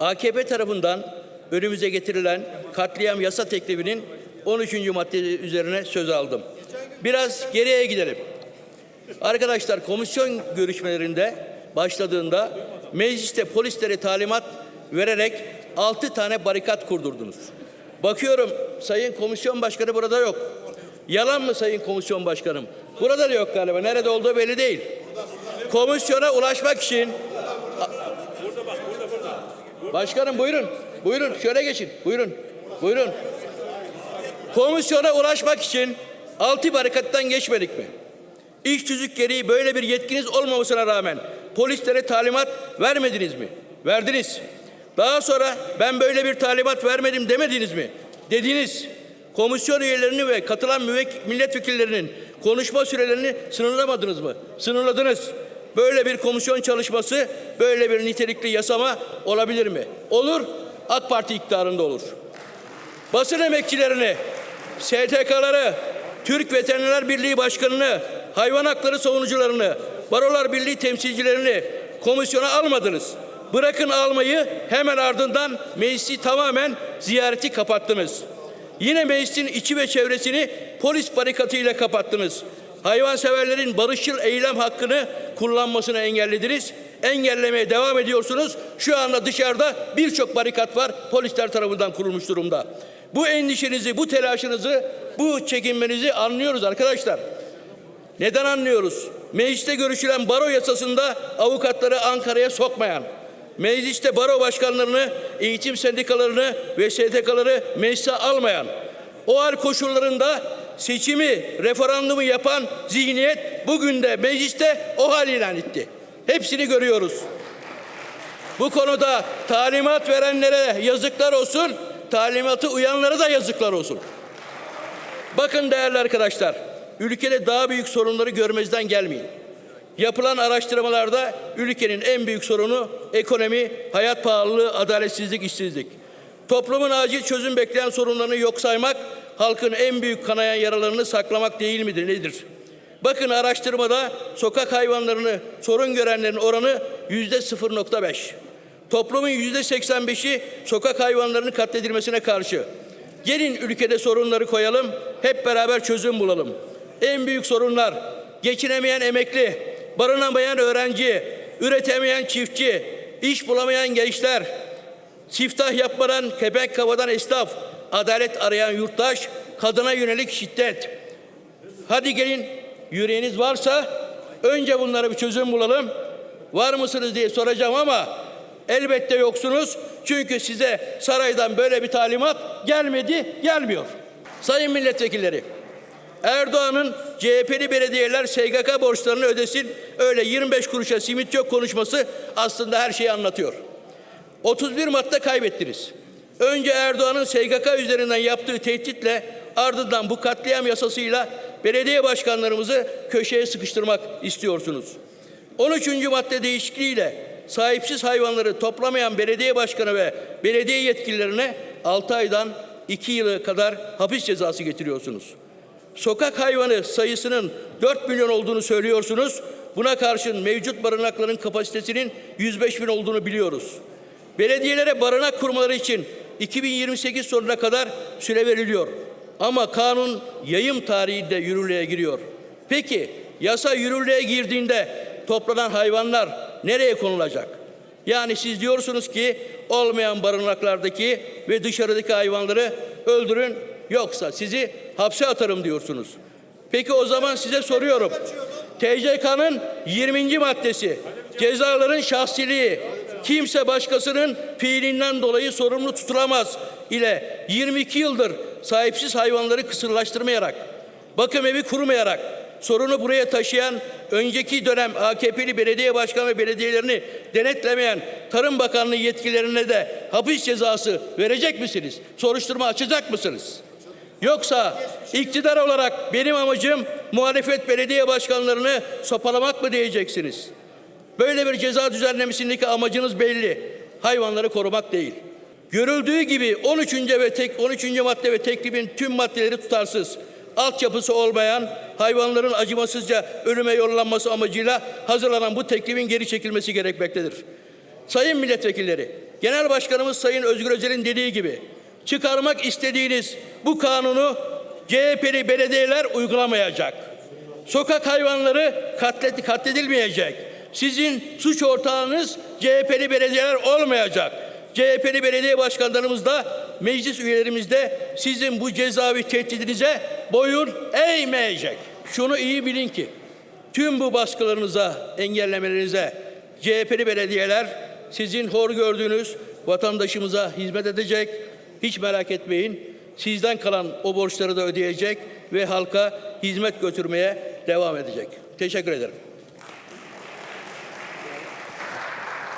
AKP tarafından önümüze getirilen katliam yasa teklifinin 13. madde üzerine söz aldım. Biraz geriye gidelim. Arkadaşlar komisyon görüşmelerinde başladığında mecliste polislere talimat vererek 6 tane barikat kurdurdunuz. Bakıyorum Sayın Komisyon Başkanı burada yok. Yalan mı Sayın Komisyon Başkanım? Burada da yok galiba. Nerede olduğu belli değil. Komisyona ulaşmak için Başkanım buyurun. Buyurun şöyle geçin. Buyurun. Buyurun. Komisyona ulaşmak için altı barikattan geçmedik mi? İş tüzük gereği böyle bir yetkiniz olmamasına rağmen polislere talimat vermediniz mi? Verdiniz. Daha sonra ben böyle bir talimat vermedim demediniz mi? Dediniz. Komisyon üyelerini ve katılan müvek- milletvekillerinin konuşma sürelerini sınırlamadınız mı? Sınırladınız. Böyle bir komisyon çalışması, böyle bir nitelikli yasama olabilir mi? Olur. AK Parti iktidarında olur. Basın emekçilerini, STK'ları, Türk Veterinerler Birliği Başkanı'nı, hayvan hakları savunucularını, Barolar Birliği temsilcilerini komisyona almadınız. Bırakın almayı hemen ardından meclisi tamamen ziyareti kapattınız. Yine meclisin içi ve çevresini polis barikatıyla kapattınız. Hayvanseverlerin barışçıl eylem hakkını kullanmasını engellediniz. Engellemeye devam ediyorsunuz. Şu anda dışarıda birçok barikat var. Polisler tarafından kurulmuş durumda. Bu endişenizi, bu telaşınızı, bu çekinmenizi anlıyoruz arkadaşlar. Neden anlıyoruz? Mecliste görüşülen baro yasasında avukatları Ankara'ya sokmayan, mecliste baro başkanlarını, eğitim sendikalarını ve STK'ları meclise almayan, o hal koşullarında seçimi, referandumu yapan zihniyet bugün de mecliste o hal ilan etti. Hepsini görüyoruz. Bu konuda talimat verenlere yazıklar olsun, talimatı uyanlara da yazıklar olsun. Bakın değerli arkadaşlar, ülkede daha büyük sorunları görmezden gelmeyin. Yapılan araştırmalarda ülkenin en büyük sorunu ekonomi, hayat pahalılığı, adaletsizlik, işsizlik. Toplumun acil çözüm bekleyen sorunlarını yok saymak, halkın en büyük kanayan yaralarını saklamak değil midir, nedir? Bakın araştırmada sokak hayvanlarını sorun görenlerin oranı yüzde 0.5. Toplumun yüzde 85'i sokak hayvanlarının katledilmesine karşı. Gelin ülkede sorunları koyalım, hep beraber çözüm bulalım. En büyük sorunlar geçinemeyen emekli, barınamayan öğrenci, üretemeyen çiftçi, iş bulamayan gençler, siftah yapmadan, kepek kavadan esnaf, adalet arayan yurttaş, kadına yönelik şiddet. Hadi gelin yüreğiniz varsa önce bunlara bir çözüm bulalım. Var mısınız diye soracağım ama elbette yoksunuz. Çünkü size saraydan böyle bir talimat gelmedi, gelmiyor. Sayın milletvekilleri, Erdoğan'ın CHP'li belediyeler SGK borçlarını ödesin, öyle 25 kuruşa simit yok konuşması aslında her şeyi anlatıyor. 31 Mart'ta kaybettiniz. Önce Erdoğan'ın SGK üzerinden yaptığı tehditle ardından bu katliam yasasıyla belediye başkanlarımızı köşeye sıkıştırmak istiyorsunuz. 13. madde değişikliğiyle sahipsiz hayvanları toplamayan belediye başkanı ve belediye yetkililerine 6 aydan 2 yıla kadar hapis cezası getiriyorsunuz. Sokak hayvanı sayısının 4 milyon olduğunu söylüyorsunuz. Buna karşın mevcut barınakların kapasitesinin 105 bin olduğunu biliyoruz. Belediyelere barınak kurmaları için 2028 sonuna kadar süre veriliyor. Ama kanun yayım tarihinde yürürlüğe giriyor. Peki yasa yürürlüğe girdiğinde toplanan hayvanlar nereye konulacak? Yani siz diyorsunuz ki olmayan barınaklardaki ve dışarıdaki hayvanları öldürün yoksa sizi hapse atarım diyorsunuz. Peki o zaman size soruyorum. TCK'nın 20. maddesi cezaların şahsiliği kimse başkasının fiilinden dolayı sorumlu tutulamaz ile 22 yıldır sahipsiz hayvanları kısırlaştırmayarak, bakım evi kurmayarak sorunu buraya taşıyan önceki dönem AKP'li belediye başkanı ve belediyelerini denetlemeyen Tarım Bakanlığı yetkililerine de hapis cezası verecek misiniz? Soruşturma açacak mısınız? Yoksa iktidar olarak benim amacım muhalefet belediye başkanlarını sopalamak mı diyeceksiniz? Böyle bir ceza düzenlemesindeki amacınız belli. Hayvanları korumak değil. Görüldüğü gibi 13. ve tek 13. madde ve teklifin tüm maddeleri tutarsız. Altyapısı olmayan hayvanların acımasızca ölüme yollanması amacıyla hazırlanan bu teklifin geri çekilmesi gerekmektedir. Sayın milletvekilleri, Genel Başkanımız Sayın Özgür Özel'in dediği gibi çıkarmak istediğiniz bu kanunu CHP'li belediyeler uygulamayacak. Sokak hayvanları katlet, katledilmeyecek. Sizin suç ortağınız CHP'li belediyeler olmayacak. CHP'li belediye başkanlarımız da meclis üyelerimiz de sizin bu cezaevi tehdidinize boyun eğmeyecek. Şunu iyi bilin ki tüm bu baskılarınıza, engellemelerinize CHP'li belediyeler sizin hor gördüğünüz vatandaşımıza hizmet edecek. Hiç merak etmeyin. Sizden kalan o borçları da ödeyecek ve halka hizmet götürmeye devam edecek. Teşekkür ederim.